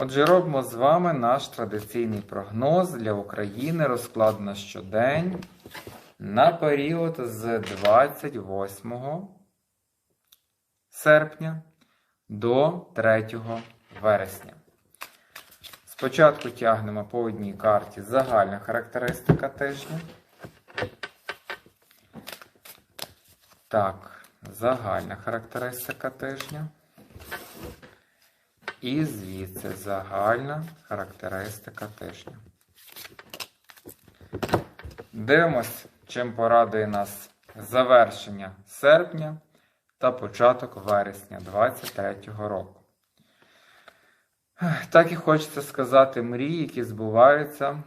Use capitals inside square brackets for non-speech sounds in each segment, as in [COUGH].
Отже, робимо з вами наш традиційний прогноз для України. Розклад на щодень на період з 28 серпня до 3 вересня. Спочатку тягнемо по одній карті загальна характеристика тижня. Так, загальна характеристика тижня. І звідси загальна характеристика тижня. Дивимось, чим порадує нас завершення серпня та початок вересня 2023 року. Так і хочеться сказати мрії, які збуваються.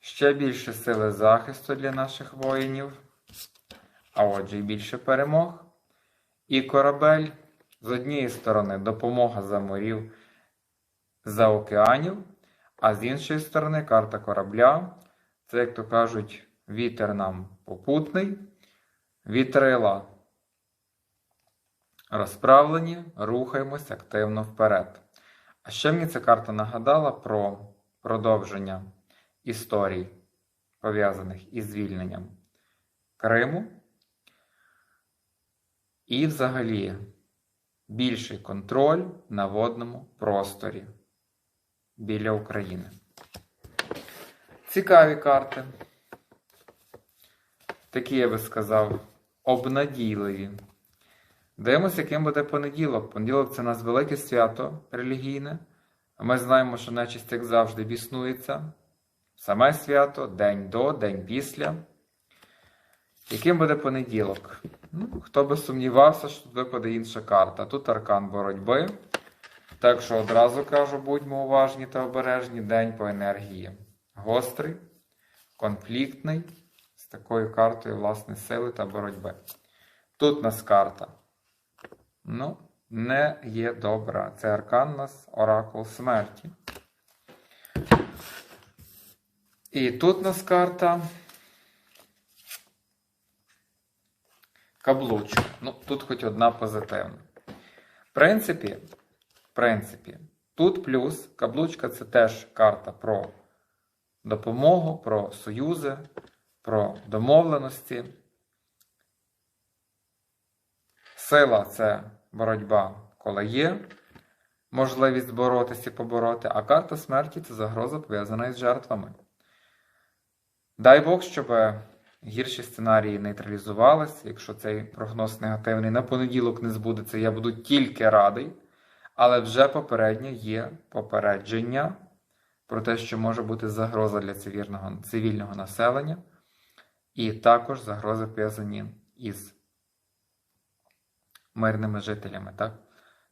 Ще більше сили захисту для наших воїнів, а отже, і більше перемог. І корабель з однієї сторони допомога за морів за океанів, а з іншої сторони карта корабля. Це, як то кажуть, вітер нам попутний, вітрила розправлені, рухаємось активно вперед. А ще мені ця карта нагадала про продовження історій, пов'язаних із звільненням Криму. І взагалі більший контроль на водному просторі біля України. Цікаві карти. Такі, я би сказав, обнадійливі. Дивимося, яким буде понеділок. Понеділок це у нас велике свято релігійне. Ми знаємо, що нечисть, як завжди, біснується. Саме свято, день до, день після. Яким буде понеділок? Ну, Хто би сумнівався, що тут випаде інша карта. Тут аркан боротьби. Так що одразу кажу, будьмо уважні та обережні. День по енергії. Гострий, конфліктний, з такою картою власне сили та боротьби. Тут нас карта. Ну, не є добра. Це аркан нас оракул смерті. І тут нас карта. Каблучка. Ну, тут хоч одна позитивна. В принципі, в принципі, тут плюс каблучка це теж карта про допомогу, про союзи, про домовленості. Сила це боротьба, коли є можливість боротися і побороти, а карта смерті це загроза пов'язана із жертвами. Дай Бог, щоб гірші сценарії нейтралізувалися. Якщо цей прогноз негативний на понеділок не збудеться, я буду тільки радий. Але вже попередньо є попередження про те, що може бути загроза для цивільного, цивільного населення, і також загрози пов'язані із мирними жителями. Так?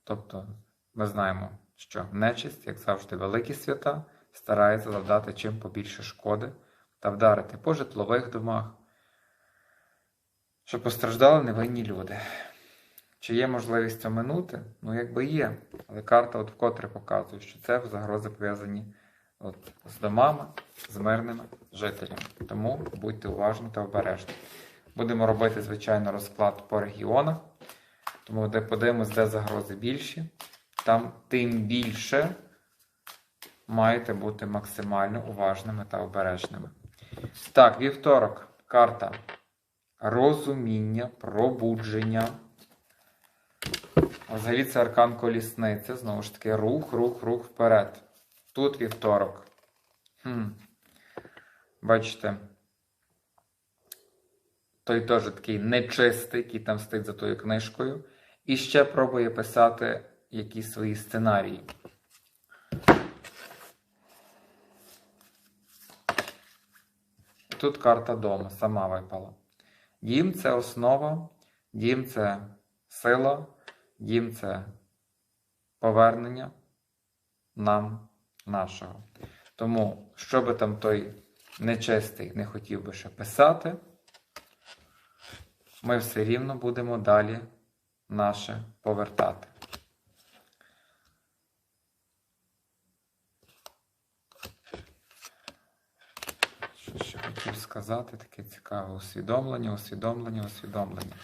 Тобто, ми знаємо, що нечисть, як завжди, великі свята, старається завдати чим побільше шкоди та вдарити по житлових домах, щоб постраждали невинні люди. Чи є можливість оминути? Ну, якби є. Але карта от вкотре показує, що це загрози пов'язані от, з домами, з мирними жителями. Тому будьте уважні та обережні. Будемо робити, звичайно, розклад по регіонах. Тому де подивимось, де загрози більші, там тим більше маєте бути максимально уважними та обережними. Так, вівторок. Карта розуміння, пробудження. Взагалі це аркан колісниця. Знову ж таки, рух, рух, рух вперед. Тут вівторок. Хм. Бачите, той теж такий нечистий, який там стоїть за тою книжкою. І ще пробує писати якісь свої сценарії. Тут карта дома сама випала. Дім це основа, дім це сила, дім це повернення нам нашого. Тому, що би там той нечистий не хотів би ще писати, ми все рівно будемо далі наше повертати. це ще хотів сказати, таке цікаве усвідомлення, усвідомлення, усвідомлення.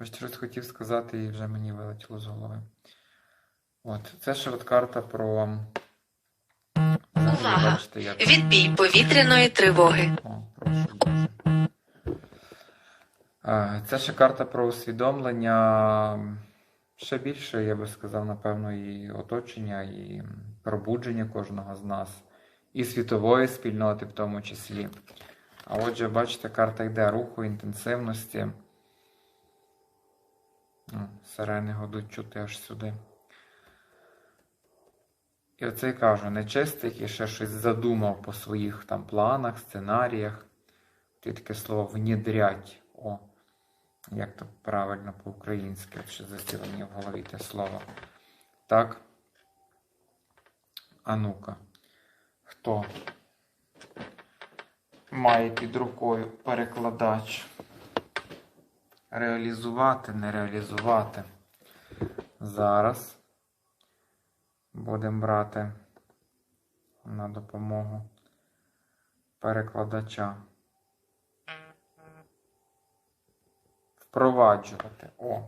Я щось хотів сказати і вже мені вилетіло з голови. От, Це карта про. Увага! Бачите, як... Відбій повітряної тривоги. О, прошу, Це ще карта про усвідомлення. Ще більше, я би сказав, напевно, і оточення, і пробудження кожного з нас, і світової спільноти в тому числі. А отже, бачите, карта йде руху, інтенсивності. Сирени годуть чути аж сюди. І оце й кажу, нечистий, який ще щось задумав по своїх там планах, сценаріях. Ти таке слово внідрять. О, як то правильно по-українськи, от що засіло мені в голові те слово. Так. А ну-ка. Хто має під рукою перекладач? Реалізувати, не реалізувати. Зараз будемо брати на допомогу перекладача. Впроваджувати. О.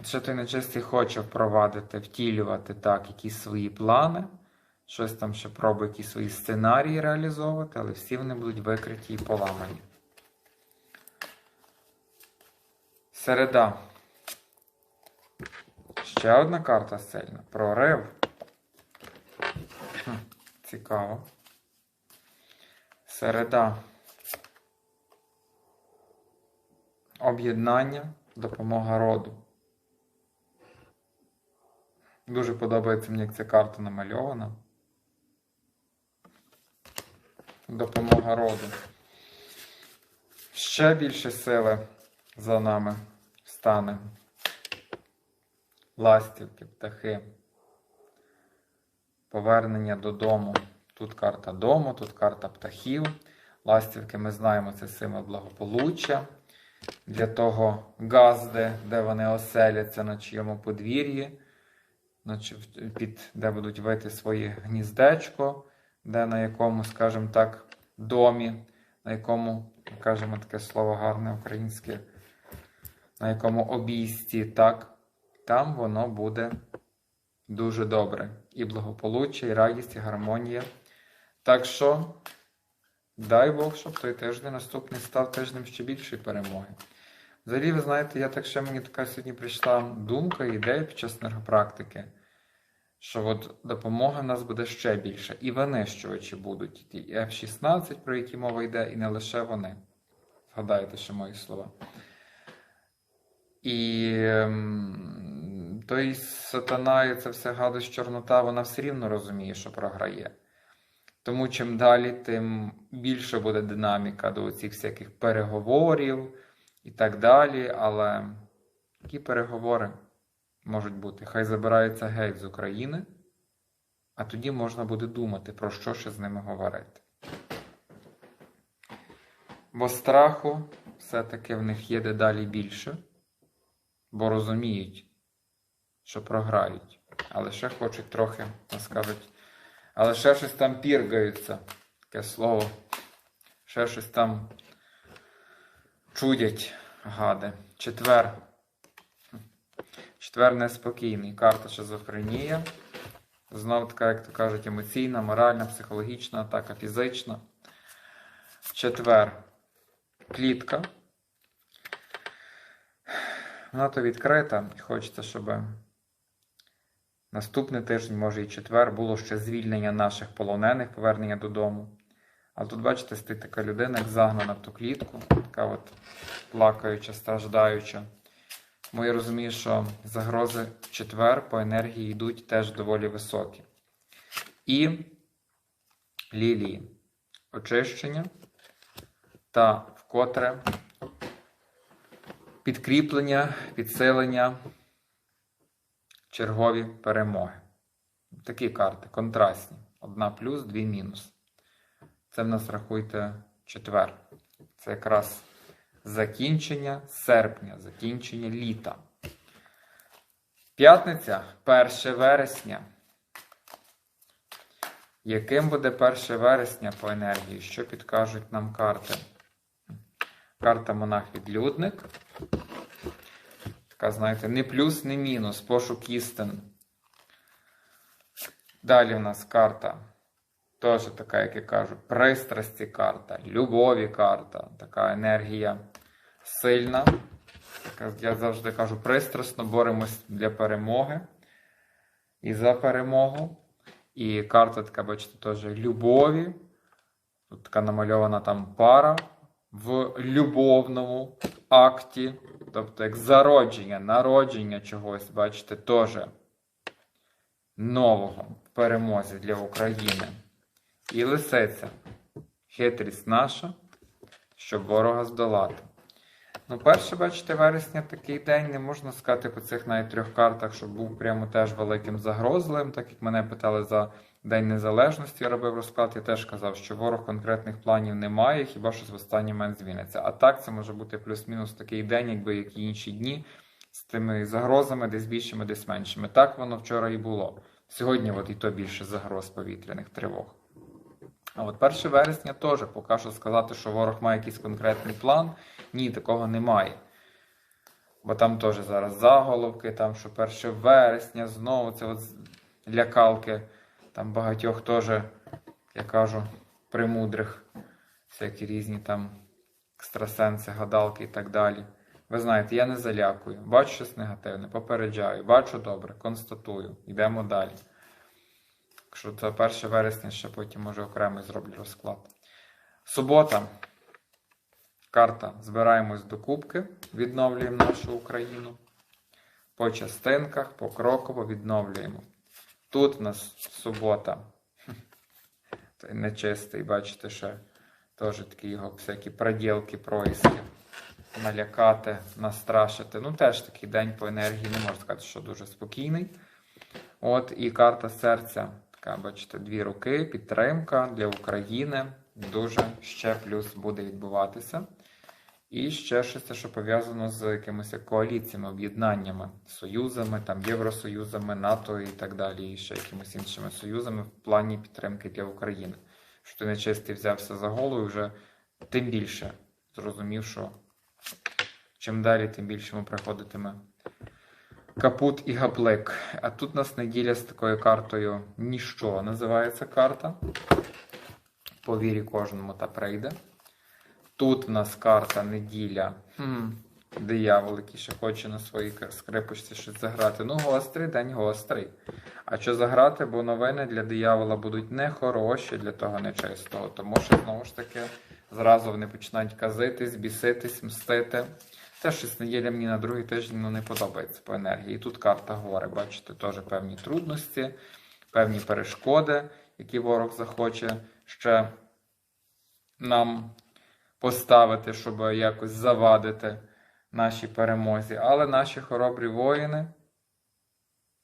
От що той нечистий хоче впровадити, втілювати так, якісь свої плани, щось там ще пробує, якісь свої сценарії реалізовувати, але всі вони будуть викриті і поламані. Середа. Ще одна карта сильна. Прорив. Хм, цікаво. Середа. Об'єднання, допомога роду. Дуже подобається мені, як ця карта намальована. Допомога роду. Ще більше сили за нами стане. Ластівки, птахи. Повернення додому. Тут карта дому, тут карта птахів. Ластівки ми знаємо, це символ благополуччя. Для того газди, де вони оселяться, на чиєму подвір'ї, де будуть вити своє гніздечко, де на якому, скажімо так, домі, на якому, кажемо таке слово гарне українське, на якому обійсті, так, там воно буде дуже добре. І благополуччя, і радість, і гармонія. Так що, дай Бог, щоб той тиждень наступний став тижнем ще більшої перемоги. Взагалі, ви знаєте, я так ще мені така сьогодні прийшла думка, ідея під час енергопрактики, що от допомога в нас буде ще більше. І винищувачі будуть. І F-16, про які мова йде, і не лише вони. Згадайте ще мої слова. І ем, той сатана і це все гадость чорнота, вона все рівно розуміє, що програє. Тому чим далі, тим більше буде динаміка до цих всяких переговорів і так далі. Але які переговори можуть бути? Хай забираються геть з України, а тоді можна буде думати, про що ще з ними говорити. Бо страху все-таки в них є дедалі більше, бо розуміють, що програють, але ще хочуть трохи, скажуть, але ще щось там піргаються, таке слово, ще щось там чудять гади. Четвер. Четвер неспокійний. Карта шизофренія. Знов така, як то кажуть, емоційна, моральна, психологічна атака, фізична. Четвер. Клітка. Вона то відкрита, і хочеться, щоб наступний тиждень, може і четвер, було ще звільнення наших полонених, повернення додому. А тут, бачите, стоїть така людина, як загнана в ту клітку, така от плакаюча, страждаюча. Тому я розумію, що загрози в четвер по енергії йдуть теж доволі високі. І лілії очищення та вкотре підкріплення, підсилення, чергові перемоги. Такі карти контрастні. Одна плюс, дві мінус. Це в нас рахуйте четвер. Це якраз закінчення серпня, закінчення літа. П'ятниця 1 вересня. Яким буде 1 вересня по енергії? Що підкажуть нам карти? Карта монах-відлюдник. Така, знаєте, не плюс, не мінус. Пошук істин. Далі в нас карта. Теж така, як я кажу, пристрасті карта, любові карта, така енергія сильна. Така, я завжди кажу, пристрасно боремось для перемоги і за перемогу. І карта така, бачите, теж любові. Тут така намальована там пара в любовному акті. Тобто, як зародження, народження чогось, бачите, теж нового в перемозі для України. І лисиця. Хитрість наша, щоб ворога здолати. Ну, перше, бачите, вересня такий день, не можна сказати по цих навіть трьох картах, щоб був прямо теж великим загрозливим, так як мене питали за День Незалежності, робив розклад, я теж казав, що ворог конкретних планів немає, хіба щось в останній момент зміниться. А так це може бути плюс-мінус такий день, якби як і інші дні, з тими загрозами, десь більшими, десь меншими. Так воно вчора і було. Сьогодні от і то більше загроз повітряних тривог. А от 1 вересня теж поки що сказати, що ворог має якийсь конкретний план. Ні, такого немає. Бо там теж зараз заголовки, там що 1 вересня, знову це от лякалки. Там багатьох теж, я кажу, примудрих, всякі різні там екстрасенси, гадалки і так далі. Ви знаєте, я не залякую. Бачу щось негативне, попереджаю, бачу добре, констатую. Йдемо далі. Якщо це 1 вересня, ще потім може окремий зроблю розклад. Субота. Карта. Збираємось до кубки, відновлюємо нашу Україну. По частинках, покроково відновлюємо. Тут у нас субота. [LAUGHS] Той нечистий, бачите, ще теж такі його всякі проділки, проїски. Налякати, настрашити. Ну, теж такий день по енергії, не можна сказати, що дуже спокійний. От і карта серця. Така, бачите, дві руки, підтримка для України. Дуже ще плюс буде відбуватися. І ще щось, те, що пов'язано з якимись коаліціями, об'єднаннями, союзами, там, Євросоюзами, НАТО і так далі, і ще якимись іншими союзами в плані підтримки для України. Що ти нечистий взявся за голову, і вже тим більше зрозумів, що чим далі, тим більше йому приходитиме капут і гаплик. А тут нас неділя з такою картою ніщо називається карта. По вірі кожному та прийде. Тут в нас карта неділя. Хм, диявол, який ще хоче на своїй скрипочці щось заграти. Ну, гострий день гострий. А що заграти, бо новини для диявола будуть нехороші для того нечистого. Тому що, знову ж таки, зразу вони починають казитись, біситись, мстити. Те щось неділя мені на другий тиждень ну, не подобається по енергії. І тут карта гори, бачите, теж певні трудності, певні перешкоди, які ворог захоче ще нам поставити, щоб якось завадити нашій перемозі. Але наші хоробрі воїни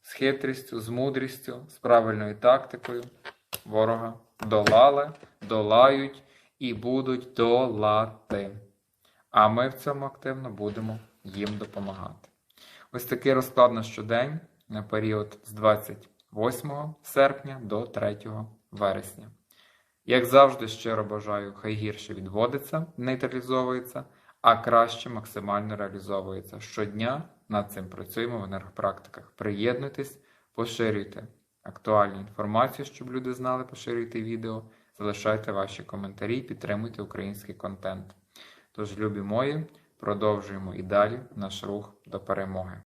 з хитрістю, з мудрістю, з правильною тактикою ворога долали, долають і будуть долати. А ми в цьому активно будемо їм допомагати. Ось такий розклад на щодень на період з 28 серпня до 3 вересня. Як завжди, щиро бажаю, хай гірше відводиться, нейтралізовується, а краще максимально реалізовується. Щодня над цим працюємо в енергопрактиках. Приєднуйтесь, поширюйте актуальну інформацію, щоб люди знали, поширюйте відео, залишайте ваші коментарі, підтримуйте український контент. Тож, любі мої, продовжуємо і далі наш рух до перемоги.